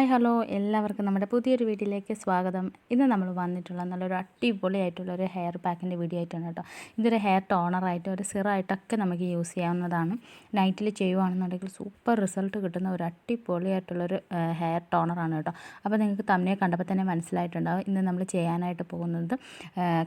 Hi hello. എല്ലാവർക്കും നമ്മുടെ പുതിയൊരു വീഡിയോയിലേക്ക് സ്വാഗതം. ഇന്ന് നമ്മൾ വന്നിട്ടുള്ള നല്ലൊരു അടിപൊളിയായിട്ടുള്ള ഒരു ഹെയർ പാക്കിന്റെ വീഡിയോ ആയിട്ടാണ് കേട്ടോ. ഇതൊരു ഹെയർ ടോണറായിട്ട് ഒരു സിറായിട്ടൊക്കെ നമുക്ക് യൂസ് ചെയ്യാവുന്നതാണ്. നൈറ്റിൽ ചെയ്യുവാണെന്നുണ്ടെങ്കിൽ സൂപ്പർ റിസൾട്ട് കിട്ടുന്ന ഒരു അടിപൊളിയായിട്ടുള്ളൊരു ഹെയർ ടോണറാണ് കേട്ടോ. അപ്പോൾ നിങ്ങൾക്ക് തമ്മിനെ കണ്ടപ്പോൾ തന്നെ മനസ്സിലായിട്ടുണ്ടാവും. ഇന്ന് നമ്മൾ ചെയ്യാനായിട്ട് പോകുന്നത്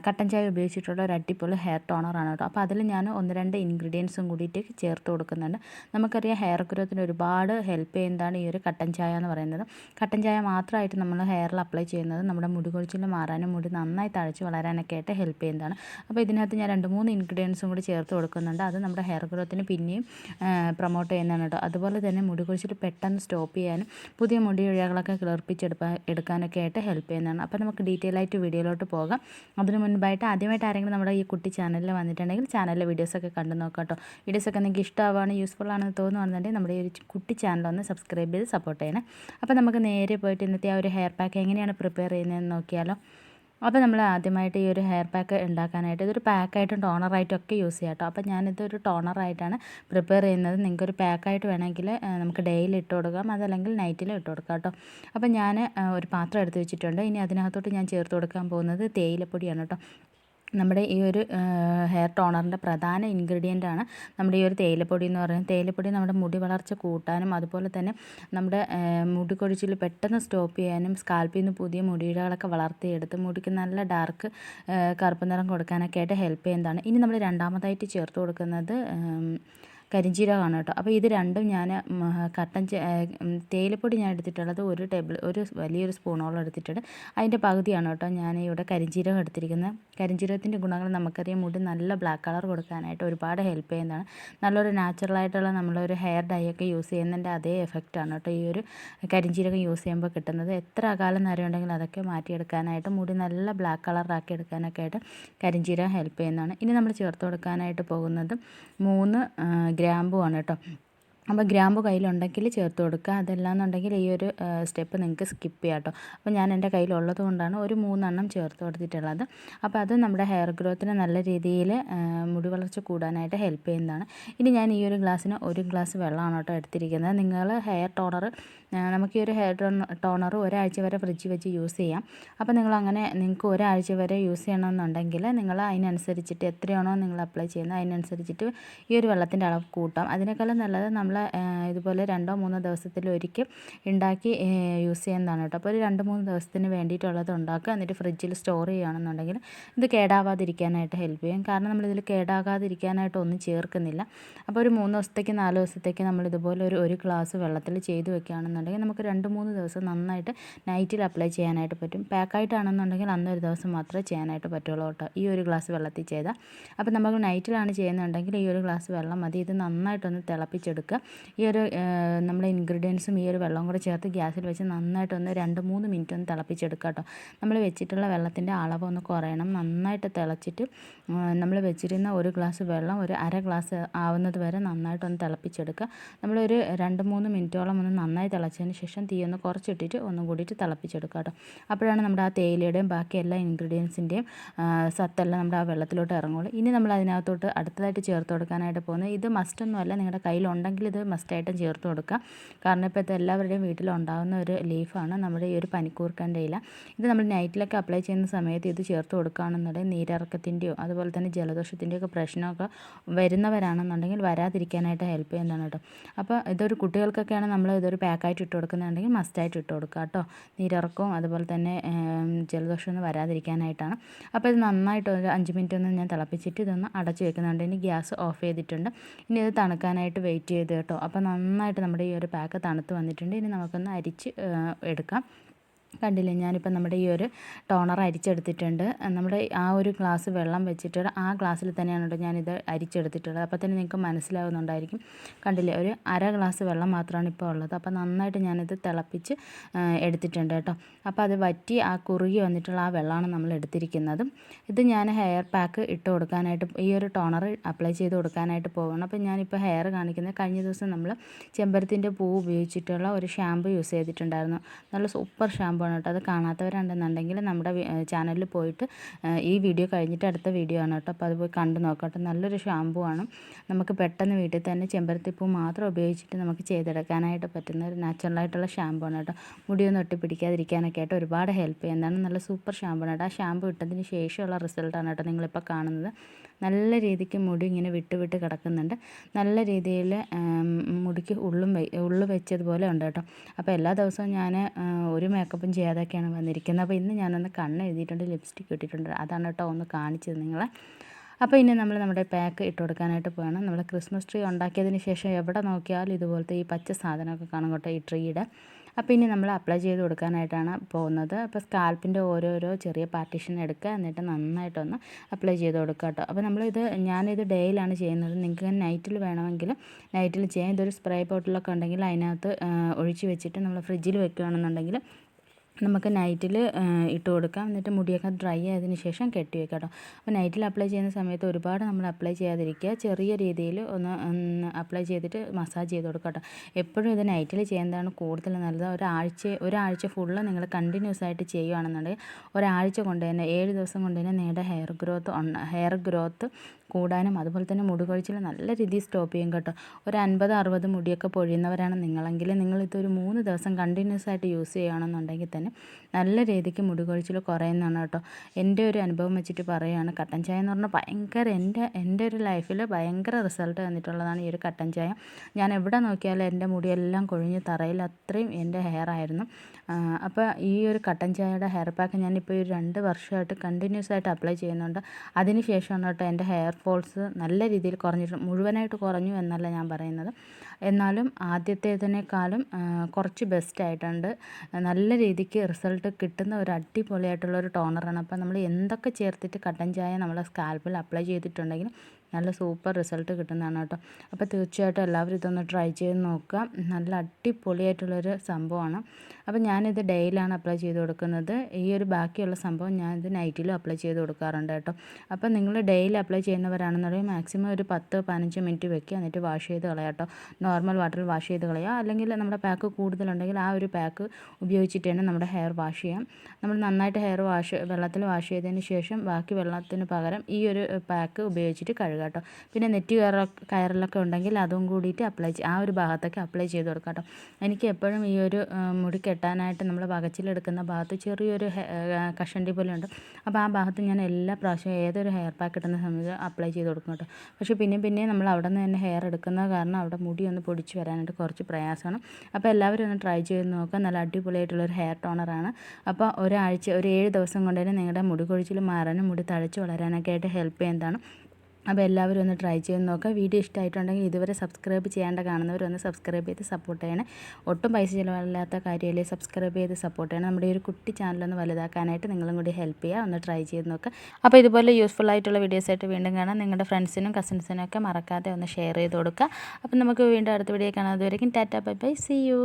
കട്ടൻ ചായ ഉപയോഗിച്ചിട്ടുള്ള ഒരു അടിപൊളി ഹെയർ ടോണറാണ് കേട്ടോ. അപ്പോൾ അതിൽ ഞാൻ ഒന്ന് രണ്ട് ഇൻഗ്രീഡിയൻസും കൂടിയിട്ട് ചേർത്ത് കൊടുക്കുന്നുണ്ട്. നമുക്കറിയാം ഹെയർ ഗ്രോത്തിന് ഒരുപാട് ഹെൽപ്പ് ചെയ്യുന്നതാണ് ഈ ഒരു കട്ടൻ ചായ എന്ന് പറയുന്നത്. കട്ടൻ ചായ മാത്രമായിട്ട് നമ്മൾ ഹെയറിൽ അപ്ലൈ ചെയ്യുന്നത് നമ്മുടെ മുടി കൊഴിച്ചിൽ മാറാനും മുടി നന്നായി തഴച്ച് വളരാനൊക്കെ ആയിട്ട് ഹെൽപ്പ് ചെയ്യുന്നതാണ്. അപ്പോൾ ഇതിനകത്ത് ഞാൻ രണ്ട് മൂന്ന് ഇൻഗ്രീഡിയൻസും കൂടി ചേർത്ത് കൊടുക്കുന്നുണ്ട്. അത് നമ്മുടെ ഹെയർ ഗ്രോത്തിന് പിന്നെയും പ്രൊമോട്ട് ചെയ്യുന്നതാണ് കേട്ടോ. അതുപോലെ തന്നെ മുടി കൊഴിച്ചിൽ പെട്ടെന്ന് സ്റ്റോപ്പ് ചെയ്യാനും പുതിയ മുടി ഇഴകളൊക്കെ കിളർപ്പിച്ചെടുക്കാൻ എടുക്കാനൊക്കെ ആയിട്ട് ഹെൽപ്പ് ചെയ്യുന്നതാണ്. അപ്പോൾ നമുക്ക് ഡീറ്റെയിൽ ആയിട്ട് വീഡിയോയിലോട്ട് പോകാം. അതിന് മുൻപായിട്ട് ആദ്യമായിട്ട് ആരെങ്കിലും നമ്മുടെ ഈ കുട്ടി ചാനലിൽ വന്നിട്ടുണ്ടെങ്കിൽ ചാനലിലെ വീഡിയോസൊക്കെ കണ്ടു നോക്കാം കേട്ടോ. വീഡിയോസൊക്കെ നിങ്ങൾക്ക് ഇഷ്ടമാവാണ് യൂസ്ഫുൾ ആണെന്ന് തോന്നുന്നുണ്ടെങ്കിൽ നമ്മുടെ ഈ ഒരു കുട്ടി ചാനൽ ഒന്ന് സബ്സ്ക്രൈബ് ചെയ്ത് സപ്പോർട്ട് ചെയ്യണേ. അപ്പോൾ നമുക്ക് നേരെ പോയിട്ട് ഇന്നത്തെ ആ ഒരു ഹെയർ പാക്ക് എങ്ങനെയാണ് പ്രിപ്പയർ ചെയ്യുന്നതെന്ന് നോക്കിയാലോ. അപ്പോൾ നമ്മൾ ആദ്യമായിട്ട് ഈ ഒരു ഹെയർ പാക്ക് ഉണ്ടാക്കാനായിട്ട് ഇതൊരു പാക്കായിട്ടും ടോണറായിട്ടും ഒക്കെ യൂസ് ചെയ്യാം കേട്ടോ അപ്പോൾ ഞാനിതൊരു ടോണറായിട്ടാണ് പ്രിപ്പയർ ചെയ്യുന്നത്. നിങ്ങൾക്കൊരു പാക്കായിട്ട് വേണമെങ്കിൽ നമുക്ക് ഡെയിലി ഇട്ട് കൊടുക്കാം. അതല്ലെങ്കിൽ നൈറ്റിൽ ഇട്ട് കൊടുക്കാം കേട്ടോ അപ്പോൾ ഞാൻ ഒരു പാത്രം എടുത്ത് വെച്ചിട്ടുണ്ട്. ഇനി അതിനകത്തോട്ട് ഞാൻ ചേർത്ത് കൊടുക്കാൻ പോകുന്നത് തേയിലപ്പൊടിയാണ് കേട്ടോ നമ്മുടെ ഈ ഒരു ഹെയർ ടോണറിന്റെ പ്രധാന ഇൻഗ്രീഡിയന്റ് ആണ് നമ്മുടെ ഈ ഒരു തേയിലപ്പൊടി എന്ന് പറയുന്നത്. തേയിലപ്പൊടി നമ്മുടെ മുടി വളർച്ച കൂട്ടാനും അതുപോലെ തന്നെ നമ്മുടെ മുടി കൊഴിച്ചിൽ പെട്ടെന്ന് സ്റ്റോപ്പ് ചെയ്യാനും സ്കാൽപ്പിൽ നിന്ന് പുതിയ മുടിയിഴകളൊക്കെ വളർത്തിയെടുത്ത് മുടിക്ക് നല്ല ഡാർക്ക് കറുപ്പ് നിറം കൊടുക്കാനൊക്കെ ആയിട്ട് ഹെൽപ്പ് ചെയ്യുന്നതാണ്. ഇനി നമ്മൾ രണ്ടാമതായിട്ട് ചേർത്ത് കൊടുക്കുന്നത് കരിഞ്ചീരകമാണ് കേട്ടോ. അപ്പോൾ ഇത് രണ്ടും ഞാൻ കട്ടൻ തേയിലപ്പൊടി ഞാൻ എടുത്തിട്ടുള്ളത് ഒരു ടേബിൾ ഒരു വലിയൊരു സ്പൂണോളം എടുത്തിട്ടുണ്ട്. അതിന്റെ പകുതിയാണ് കേട്ടോ ഞാൻ ഇവിടെ കരിഞ്ചീരകം എടുത്തിരിക്കുന്നത്. കരിഞ്ചീരകത്തിന്റെ ഗുണങ്ങൾ നമുക്കറിയാം. മുടി നല്ല ബ്ലാക്ക് കളർ കൊടുക്കാനായിട്ട് ഒരുപാട് ഹെൽപ്പ് ചെയ്യുന്നതാണ്. നല്ലൊരു നാച്ചുറലായിട്ടുള്ള നമ്മളൊരു ഹെയർ ഡൈ ഒക്കെ യൂസ് ചെയ്യുന്നതിന്റെ അതേ എഫക്റ്റാണ് കേട്ടോ ഈ ഒരു കരിഞ്ചീരകം യൂസ് ചെയ്യുമ്പോൾ കിട്ടുന്നത്. എത്ര അകാലം ഉണ്ടെങ്കിലും അതൊക്കെ മാറ്റിയെടുക്കാനായിട്ട് മുടി നല്ല ബ്ലാക്ക് കളറാക്കി എടുക്കാനൊക്കെ ആയിട്ട് കരിഞ്ചീരകം ഹെൽപ്പ് ചെയ്യുന്നതാണ്. ഇനി നമ്മൾ ചേർത്ത് കൊടുക്കാനായിട്ട് പോകുന്നത് മൂന്ന് ഗ്രാമ്പുമാണ് കേട്ടോ. അപ്പോൾ ഗ്രാമ്പു കയ്യിലുണ്ടെങ്കിൽ ചേർത്ത് കൊടുക്കുക. അതല്ലാന്നുണ്ടെങ്കിൽ ഈ ഒരു സ്റ്റെപ്പ് നിങ്ങൾക്ക് സ്കിപ്പ് ചെയ്യാം കേട്ടോ അപ്പോൾ ഞാൻ എന്റെ കയ്യിലുള്ളത് കൊണ്ടാണ് ഒരു മൂന്നെണ്ണം ചേർത്ത് കൊടുത്തിട്ടുള്ളത്. അപ്പോൾ അത് നമ്മുടെ ഹെയർ ഗ്രോത്തിന് നല്ല രീതിയിൽ മുടി വളർച്ച കൂടാനായിട്ട് ഹെൽപ്പ് ചെയ്യുന്നതാണ്. ഇനി ഞാൻ ഈ ഒരു ഗ്ലാസ്സിന് ഒരു ഗ്ലാസ് വെള്ളമാണ് കേട്ടോ എടുത്തിരിക്കുന്നത്. നിങ്ങൾ ഹെയർ ടോണർ നമുക്ക് ഈ ഒരു ഹെയർ ടോണർ ഒരാഴ്ച വരെ ഫ്രിഡ്ജിൽ വെച്ച് യൂസ് ചെയ്യാം. അപ്പോൾ നിങ്ങൾ അങ്ങനെ നിങ്ങൾക്ക് ഒരാഴ്ച വരെ യൂസ് ചെയ്യണമെന്നുണ്ടെങ്കിൽ നിങ്ങൾ അതിനനുസരിച്ചിട്ട് എത്രയാണോ നിങ്ങൾ അപ്ലൈ ചെയ്യുന്നത് അതിനനുസരിച്ചിട്ട് ഈ ഒരു വെള്ളത്തിന്റെ അളവ് കൂട്ടാം. അതിനേക്കാളും നല്ലത് നമ്മൾ ഇതുപോലെ രണ്ടോ മൂന്നോ ദിവസത്തിൽ ഒരിക്കൽ ഉണ്ടാക്കി യൂസ് ചെയ്യുന്നതാണ് കേട്ടോ. അപ്പോൾ ഒരു രണ്ട് മൂന്ന് ദിവസത്തിന് വേണ്ടിയിട്ടുള്ളത് ഉണ്ടാക്കുക. എന്നിട്ട് ഫ്രിഡ്ജിൽ സ്റ്റോർ ചെയ്യുകയാണെന്നുണ്ടെങ്കിൽ ഇത് കേടാവാതിരിക്കാനായിട്ട് ഹെൽപ്പ് ചെയ്യും. കാരണം നമ്മളിതിൽ കേടാകാതിരിക്കാനായിട്ട് ഒന്നും ചേർക്കുന്നില്ല. അപ്പോൾ ഒരു മൂന്ന് ദിവസത്തേക്ക് നാല് ദിവസത്തേക്ക് നമ്മൾ ഇതുപോലെ ഒരു ഒരു ഗ്ലാസ് വെള്ളത്തിൽ ചെയ്ത് വെക്കുകയാണെന്നുണ്ടെങ്കിൽ നമുക്ക് രണ്ട് മൂന്ന് ദിവസം നന്നായിട്ട് നൈറ്റിൽ അപ്ലൈ ചെയ്യാനായിട്ട് പറ്റും. പാക്കായിട്ടാണെന്നുണ്ടെങ്കിൽ അന്നൊരു ദിവസം മാത്രമേ ചെയ്യാനായിട്ട് പറ്റുള്ളൂ കേട്ടോ. ഈ ഒരു ഗ്ലാസ് വെള്ളത്തിൽ ചെയ്താൽ. അപ്പോൾ നമുക്ക് നൈറ്റിലാണ് ചെയ്യുന്നുണ്ടെങ്കിൽ ഈ ഒരു ഗ്ലാസ് വെള്ളം മതി. ഇത് നന്നായിട്ടൊന്ന് തിളപ്പിച്ചെടുക്കുക. ഈ ഒരു നമ്മുടെ ഇൻഗ്രീഡിയൻസും ഈ ഒരു വെള്ളം കൂടെ ചേർത്ത് ഗ്യാസിൽ വെച്ച് നന്നായിട്ടൊന്ന് രണ്ട് മൂന്ന് മിനിറ്റ് ഒന്ന് തിളപ്പിച്ചെടുക്കുക കേട്ടോ. നമ്മൾ വെച്ചിട്ടുള്ള വെള്ളത്തിന്റെ അളവ് ഒന്ന് കുറയണം. നന്നായിട്ട് തിളച്ചിട്ട് നമ്മൾ വെച്ചിരുന്ന ഒരു ഗ്ലാസ് വെള്ളം ഒരു അര ഗ്ലാസ് ആവുന്നത് വരെ നന്നായിട്ടൊന്ന് തിളപ്പിച്ചെടുക്കുക. നമ്മളൊരു രണ്ട് മൂന്ന് മിനിറ്റോളം ഒന്ന് നന്നായി തിളച്ച് തിളച്ചതിന് ശേഷം തീ ഒന്ന് കുറച്ചിട്ടിട്ട് ഒന്നും കൂടിയിട്ട് തിളപ്പിച്ചെടുക്കുക കേട്ടോ. അപ്പോഴാണ് നമ്മുടെ ആ തേയിലയുടെയും ബാക്കി എല്ലാ ഇൻഗ്രീഡിയൻസിന്റെയും സത്തെല്ലാം നമ്മുടെ ആ വെള്ളത്തിലോട്ട് ഇറങ്ങുള്ളൂ. ഇനി നമ്മൾ അതിനകത്തോട്ട് അടുത്തതായിട്ട് ചേർത്ത് കൊടുക്കാനായിട്ട് പോകുന്നത് ഇത് മസ്റ്റൊന്നുമല്ല നിങ്ങളുടെ കയ്യിലുണ്ടെങ്കിൽ ഇത് മസ്റ്റായിട്ടും ചേർത്ത് കൊടുക്കുക. കാരണം ഇപ്പോൾ ഇത് എല്ലാവരുടെയും വീട്ടിലുണ്ടാകുന്ന ഒരു ലീഫാണ് നമ്മുടെ ഈ ഒരു പനിക്കൂർക്കന്റെ ഇല ഇത് നമ്മൾ നൈറ്റിലൊക്കെ അപ്ലൈ ചെയ്യുന്ന സമയത്ത് ഇത് ചേർത്ത് കൊടുക്കുകയാണെന്നുണ്ടെങ്കിൽ നീരിറക്കത്തിന്റെയോ അതുപോലെ തന്നെ ജലദോഷത്തിന്റെയൊക്കെ പ്രശ്നമൊക്കെ വരുന്നവരാണെന്നുണ്ടെങ്കിൽ വരാതിരിക്കാനായിട്ട് ഹെൽപ്പ് ചെയ്യുന്നതാണ് കേട്ടോ. അപ്പോൾ ഇതൊരു കുട്ടികൾക്കൊക്കെയാണ് നമ്മൾ ഇതൊരു പാക്കായിട്ട് ഇട്ട് കൊടുക്കുന്നുണ്ടെങ്കിൽ മസ്റ്റായിട്ട് ഇട്ട് കൊടുക്കുക കേട്ടോ. നീരിറക്കവും അതുപോലെ തന്നെ ജലദോഷമൊന്നും വരാതിരിക്കാനായിട്ടാണ്. അപ്പോൾ ഇത് നന്നായിട്ട് ഒരു അഞ്ച് മിനിറ്റ് ഒന്ന് ഞാൻ തിളപ്പിച്ചിട്ട് ഇതൊന്ന് അടച്ച് വെക്കുന്നുണ്ട്. ഇനി ഗ്യാസ് ഓഫ് ചെയ്തിട്ടുണ്ട്. ഇനി ഇത് തണുക്കാനായിട്ട് വെയിറ്റ് ചെയ്ത് കേട്ടോ. അപ്പോൾ നന്നായിട്ട് നമ്മുടെ ഈ ഒരു പാക്ക് തണുത്ത് വന്നിട്ടുണ്ട്. ഇനി നമുക്കൊന്ന് അരിച്ച് എടുക്കാം. കണ്ടില്ലേ? ഞാനിപ്പോൾ നമ്മുടെ ഈ ഒരു ടോണർ അരിച്ചെടുത്തിട്ടുണ്ട്. നമ്മുടെ ആ ഒരു ഗ്ലാസ് വെള്ളം വെച്ചിട്ട് ആ ഗ്ലാസ്സിൽ തന്നെയാണ് കേട്ടോ ഞാനിത് അരിച്ചെടുത്തിട്ടുള്ളത്. അപ്പോൾ തന്നെ നിങ്ങൾക്ക് മനസ്സിലാവുന്നുണ്ടായിരിക്കും. കണ്ടില്ലേ? ഒരു അര ഗ്ലാസ് വെള്ളം മാത്രമാണ് ഇപ്പോൾ ഉള്ളത്. അപ്പോൾ നന്നായിട്ട് ഞാനിത് തിളപ്പിച്ച് എടുത്തിട്ടുണ്ട് കേട്ടോ. അപ്പോൾ അത് വറ്റി ആ കുറുകി വന്നിട്ടുള്ള ആ വെള്ളമാണ് നമ്മൾ എടുത്തിരിക്കുന്നത്. ഇത് ഞാൻ ഹെയർ പാക്ക് ഇട്ട് കൊടുക്കാനായിട്ട് ഈ ഒരു ടോണർ അപ്ലൈ ചെയ്ത് കൊടുക്കാനായിട്ട് പോകണം അപ്പോൾ ഞാനിപ്പോൾ ഹെയർ കാണിക്കുന്നത് കഴിഞ്ഞ ദിവസം നമ്മൾ ചെമ്പരത്തിന്റെ പൂ ഉപയോഗിച്ചിട്ടുള്ള ഒരു ഷാമ്പു യൂസ് ചെയ്തിട്ടുണ്ടായിരുന്നു. നല്ല സൂപ്പർ ഷാമ്പു ആണ് കേട്ടോ അത് കാണാത്തവരുണ്ടെന്നുണ്ടെങ്കിൽ നമ്മുടെ ചാനലിൽ പോയിട്ട് ഈ വീഡിയോ കഴിഞ്ഞിട്ട് അടുത്ത വീഡിയോ ആണ് കേട്ടോ. അപ്പോൾ അത് പോയി കണ്ടു നോക്കട്ടെ. നല്ലൊരു ഷാമ്പു ആണ്. നമുക്ക് പെട്ടെന്ന് വീട്ടിൽ തന്നെ ചെമ്പരത്തിപ്പൂ മാത്രം ഉപയോഗിച്ചിട്ട് നമുക്ക് ചെയ്തെടുക്കാനായിട്ട് പറ്റുന്ന ഒരു നാച്ചുറലായിട്ടുള്ള ഷാമ്പു ആണ് കേട്ടോ. മുടിയൊന്നും ഒട്ടിപ്പിടിക്കാതിരിക്കാനൊക്കെ ആയിട്ട് ഒരുപാട് ഹെൽപ്പ് ചെയ്യുന്നതാണ്. നല്ല സൂപ്പർ ഷാമ്പു ആണ് കേട്ടോ. ആ ഷാമ്പു ഇട്ടതിന് ശേഷമുള്ള റിസൾട്ടാണ് കേട്ടോ നിങ്ങളിപ്പോൾ കാണുന്നത്. നല്ല രീതിക്ക് മുടി ഇങ്ങനെ വിട്ട് വിട്ട് കിടക്കുന്നുണ്ട്. നല്ല രീതിയിൽ മുടിക്ക് ഉള്ളും ഉള്ളു വെച്ചതുപോലെ ഉണ്ട് കേട്ടോ. അപ്പോൾ എല്ലാ ദിവസവും ഞാൻ ഒരു മേക്കപ്പും ചെയ്യാതൊക്കെയാണ് വന്നിരിക്കുന്നത്. അപ്പോൾ ഇന്ന് ഞാനൊന്ന് കണ്ണ് എഴുതിയിട്ടുണ്ട് ലിപ്സ്റ്റിക് ഇട്ടിട്ടുണ്ട്. അതാണ് കേട്ടോ ഒന്ന് കാണിച്ചത് നിങ്ങളെ. അപ്പോൾ ഇനി നമ്മൾ നമ്മുടെ പാക്ക് ഇട്ട് കൊടുക്കാനായിട്ട് പോകണം നമ്മൾ ക്രിസ്മസ് ട്രീ ഉണ്ടാക്കിയതിന് ശേഷം എവിടെ നോക്കിയാലും ഇതുപോലത്തെ ഈ പച്ച സാധനമൊക്കെ കാണും കേട്ടോ ഈ ട്രീയുടെ അപ്പോൾ ഇനി നമ്മൾ അപ്ലൈ ചെയ്ത് കൊടുക്കാനായിട്ടാണ് പോകുന്നത്. അപ്പോൾ സ്കാൽപ്പിന്റെ ഓരോരോ ചെറിയ പാർട്ടീഷൻ എടുക്കുക. എന്നിട്ട് നന്നായിട്ടൊന്ന് അപ്ലൈ ചെയ്ത് കൊടുക്കുക കേട്ടോ. അപ്പോൾ നമ്മളിത് ഞാനിത് ഡേയിലാണ് ചെയ്യുന്നത്. നിങ്ങൾക്ക് നൈറ്റിൽ വേണമെങ്കിൽ നൈറ്റിൽ ചെയ്യാം. ഇതൊരു സ്പ്രേ ബോട്ടിലൊക്കെ ഉണ്ടെങ്കിൽ അതിനകത്ത് ഒഴിച്ച് വെച്ചിട്ട് നമ്മൾ ഫ്രിഡ്ജിൽ വെക്കുകയാണെന്നുണ്ടെങ്കിൽ നമുക്ക് നൈറ്റിൽ ഇട്ട് കൊടുക്കാം. എന്നിട്ട് മുടിയൊക്കെ ഡ്രൈ ആയതിന് ശേഷം കെട്ടി വെക്കാം കേട്ടോ അപ്പോൾ നൈറ്റിൽ അപ്ലൈ ചെയ്യുന്ന സമയത്ത് ഒരുപാട് നമ്മൾ അപ്ലൈ ചെയ്യാതിരിക്കുക. ചെറിയ രീതിയിൽ ഒന്ന് അപ്ലൈ ചെയ്തിട്ട് മസാജ് ചെയ്ത് കൊടുക്കുക കേട്ടോ എപ്പോഴും ഇത് നൈറ്റിൽ ചെയ്യുന്നതാണ് കൂടുതൽ നല്ലത്. ഒരാഴ്ച ഒരാഴ്ച ഫുള്ള് നിങ്ങൾ കണ്ടിന്യൂസ് ആയിട്ട് ചെയ്യുകയാണെന്നുണ്ടെങ്കിൽ ഒരാഴ്ച കൊണ്ട് തന്നെ ഏഴ് ദിവസം കൊണ്ട് തന്നെ നിങ്ങളുടെ ഹെയർ ഗ്രോത്ത് ഹെയർ ഗ്രോത്ത് കൂടാനും അതുപോലെ തന്നെ മുടി കൊഴിച്ചിൽ നല്ല രീതിയിൽ സ്റ്റോപ്പ് ചെയ്യും കേട്ടോ. ഒരു അൻപത് അറുപത് മുടിയൊക്കെ പൊഴിയുന്നവരാണ് നിങ്ങളെങ്കിൽ നിങ്ങളിതൊരു മൂന്ന് ദിവസം കണ്ടിന്യൂസ് ആയിട്ട് യൂസ് ചെയ്യുകയാണെന്നുണ്ടെങ്കിൽ തന്നെ നല്ല രീതിക്ക് മുടി കൊഴിച്ചിൽ കുറയുന്നതാണ് കേട്ടോ. എന്റെ ഒരു അനുഭവം വെച്ചിട്ട് പറയുകയാണ് കട്ടൻ ചായ എന്ന് പറഞ്ഞാൽ ഭയങ്കര എന്റെ എന്റെ ഒരു ലൈഫിൽ ഭയങ്കര റിസൾട്ട് തന്നിട്ടുള്ളതാണ് ഈ ഒരു കട്ടൻ ചായ. ഞാൻ എവിടെ നോക്കിയാലും എന്റെ മുടിയെല്ലാം കൊഴിഞ്ഞ് തറയിൽ അത്രയും എന്റെ ഹെയർ ആയിരുന്നു. അപ്പോൾ ഈ ഒരു കട്ടൻ ചായയുടെ ഹെയർ പാക്ക് ഞാനിപ്പോൾ ഒരു രണ്ട് വർഷമായിട്ട് കണ്ടിന്യൂസ് ആയിട്ട് അപ്ലൈ ചെയ്യുന്നുണ്ട്. അതിന് ശേഷമാണ് കേട്ടോ എന്റെ ഹെയർ ഫോൾസ് നല്ല രീതിയിൽ കുറഞ്ഞിട്ടുണ്ട് മുഴുവനായിട്ട് കുറഞ്ഞു എന്നല്ല ഞാൻ പറയുന്നത്. എന്നാലും ആദ്യത്തേതിനേക്കാളും കുറച്ച് ബെസ്റ്റ് ആയിട്ടുണ്ട്. നല്ല രീതിക്ക് റിസൾട്ട് കിട്ടുന്ന ഒരു അടിപൊളിയായിട്ടുള്ള ഒരു ടോണറാണ് അപ്പോൾ നമ്മൾ എന്തൊക്കെ ചേർത്തിട്ട് കട്ടൻ ചായ നമ്മളെ സ്കാൽപ്പിൽ അപ്ലൈ ചെയ്തിട്ടുണ്ടെങ്കിലും നല്ല സൂപ്പർ റിസൾട്ട് കിട്ടുന്നതാണ് കേട്ടോ. അപ്പോൾ തീർച്ചയായിട്ടും എല്ലാവരും ഇതൊന്ന് ട്രൈ ചെയ്ത് നോക്കുക. നല്ല അടിപൊളിയായിട്ടുള്ളൊരു സംഭവമാണ്. അപ്പോൾ ഞാനിത് ഡെയിലാണ് അപ്ലൈ ചെയ്ത് കൊടുക്കുന്നത്. ഈ ഒരു ബാക്കിയുള്ള സംഭവം ഞാനിത് നൈറ്റിലും അപ്ലൈ ചെയ്ത് കൊടുക്കാറുണ്ട് കേട്ടോ. അപ്പോൾ നിങ്ങൾ ഡെയിലി അപ്ലൈ ചെയ്യുന്നവരാണെന്നുണ്ടെങ്കിൽ മാക്സിമം ഒരു പത്ത് പതിനഞ്ച് മിനിറ്റ് വെക്കുക. എന്നിട്ട് വാഷ് ചെയ്ത് കളയാം കേട്ടോ. നോർമൽ വാട്ടറിൽ വാഷ് ചെയ്ത് കളയുക. അല്ലെങ്കിൽ നമ്മുടെ പാക്ക് കൂടുതലുണ്ടെങ്കിൽ ആ ഒരു പാക്ക് ഉപയോഗിച്ചിട്ട് തന്നെ നമ്മുടെ ഹെയർ വാഷ് ചെയ്യാം. നമ്മൾ നന്നായിട്ട് ഹെയർ വാഷ് വെള്ളത്തിൽ വാഷ് ചെയ്തതിന് ശേഷം ബാക്കി വെള്ളത്തിന് പകരം ഈ ഒരു പാക്ക് ഉപയോഗിച്ചിട്ട് കേട്ടോ. പിന്നെ നെറ്റ് കയറ കയറലൊക്കെ ഉണ്ടെങ്കിൽ അതും കൂടിയിട്ട് അപ്ലൈ ആ ഒരു ഭാഗത്തൊക്കെ അപ്ലൈ ചെയ്ത് കൊടുക്കാം കേട്ടോ. എനിക്ക് എപ്പോഴും ഈ ഒരു മുടി കെട്ടാനായിട്ട് നമ്മൾ വകച്ചിലെടുക്കുന്ന ഭാഗത്ത് ചെറിയൊരു കഷണ്ടി പോലെ ഉണ്ട്. അപ്പോൾ ആ ഭാഗത്ത് ഞാൻ എല്ലാ പ്രാവശ്യവും ഏതൊരു ഹെയർ പാക്ക് ഇടുന്ന സമയത്ത് അപ്ലൈ ചെയ്ത് കൊടുക്കും കേട്ടോ. പക്ഷേ പിന്നെ പിന്നെ നമ്മൾ അവിടെ നിന്ന് തന്നെ ഹെയർ എടുക്കുന്നത് കാരണം അവിടെ മുടി ഒന്ന് പൊടിച്ച് വരാനായിട്ട് കുറച്ച് പ്രയാസമാണ്. അപ്പോൾ എല്ലാവരും ഒന്ന് ട്രൈ ചെയ്ത് നോക്കുക. നല്ല അടിപൊളിയായിട്ടുള്ളൊരു ഹെയർ ടോണറാണ് അപ്പോൾ ഒരാഴ്ച ഒരു ഏഴ് ദിവസം കൊണ്ട് തന്നെ നിങ്ങളുടെ മുടി കൊഴിച്ചിൽ മാറാനും മുടി തഴച്ച് വളരാനൊക്കെ ആയിട്ട് ഹെൽപ്പ് ചെയ്യുന്നതാണ്. അപ്പോൾ എല്ലാവരും ഒന്ന് ട്രൈ ചെയ്ത് നോക്കുക. വീഡിയോ ഇഷ്ടമായിട്ടുണ്ടെങ്കിൽ ഇതുവരെ സബ്സ്ക്രൈബ് ചെയ്യാണ്ട് കാണുന്നവരൊന്ന് സബ്സ്ക്രൈബ് ചെയ്ത് സപ്പോർട്ട് ചെയ്യണേ. ഒട്ടും പൈസ ചിലവില്ലാത്ത കാര്യമല്ലേ? സബ്സ്ക്രൈബ് ചെയ്ത് സപ്പോർട്ട് ചെയ്യണം. നമ്മുടെ ഒരു കുട്ടി ചാനലൊന്ന് വലുതാക്കാനായിട്ട് നിങ്ങളും കൂടി ഹെൽപ്പ് ചെയ്യുക. ഒന്ന് ട്രൈ ചെയ്ത് നോക്കുക. അപ്പോൾ ഇതുപോലെ യൂസ്ഫുൾ ആയിട്ടുള്ള വീഡിയോസ് ആയിട്ട് വീണ്ടും കാണാം. നിങ്ങളുടെ ഫ്രണ്ട്സിനും കസിൻസിനും ഒക്കെ മറക്കാതെ ഒന്ന് ഷെയർ ചെയ്ത് കൊടുക്കുക. അപ്പോൾ നമുക്ക് വീണ്ടും അടുത്ത വീഡിയോ കാണാം. അതുവരെയും tata bye bye. See you